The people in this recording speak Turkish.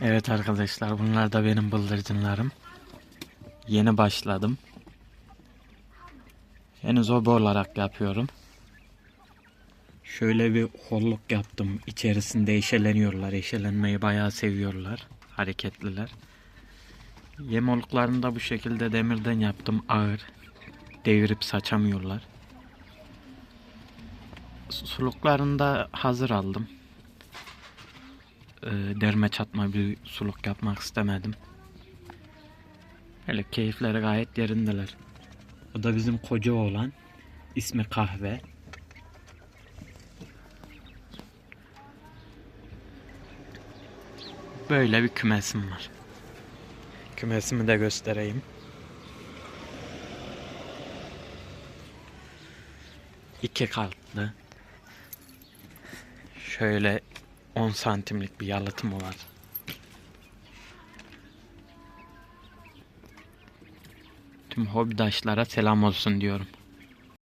Evet arkadaşlar bunlar da benim bıldırcınlarım. Yeni başladım. Henüz hobi olarak yapıyorum. Şöyle bir holluk yaptım. İçerisinde eşeleniyorlar. Eşelenmeyi bayağı seviyorlar. Hareketliler. Yem oluklarını da bu şekilde demirden yaptım. Ağır. Devirip saçamıyorlar. Suluklarını da hazır aldım. Ee, derme çatma bir suluk yapmak istemedim. Öyle keyifleri gayet yerindeler. Bu da bizim koca oğlan. İsmi Kahve. Böyle bir kümesim var. Kümesimi de göstereyim. İki katlı. Şöyle 10 santimlik bir yalıtımı var. Tüm hobidaşlara selam olsun diyorum.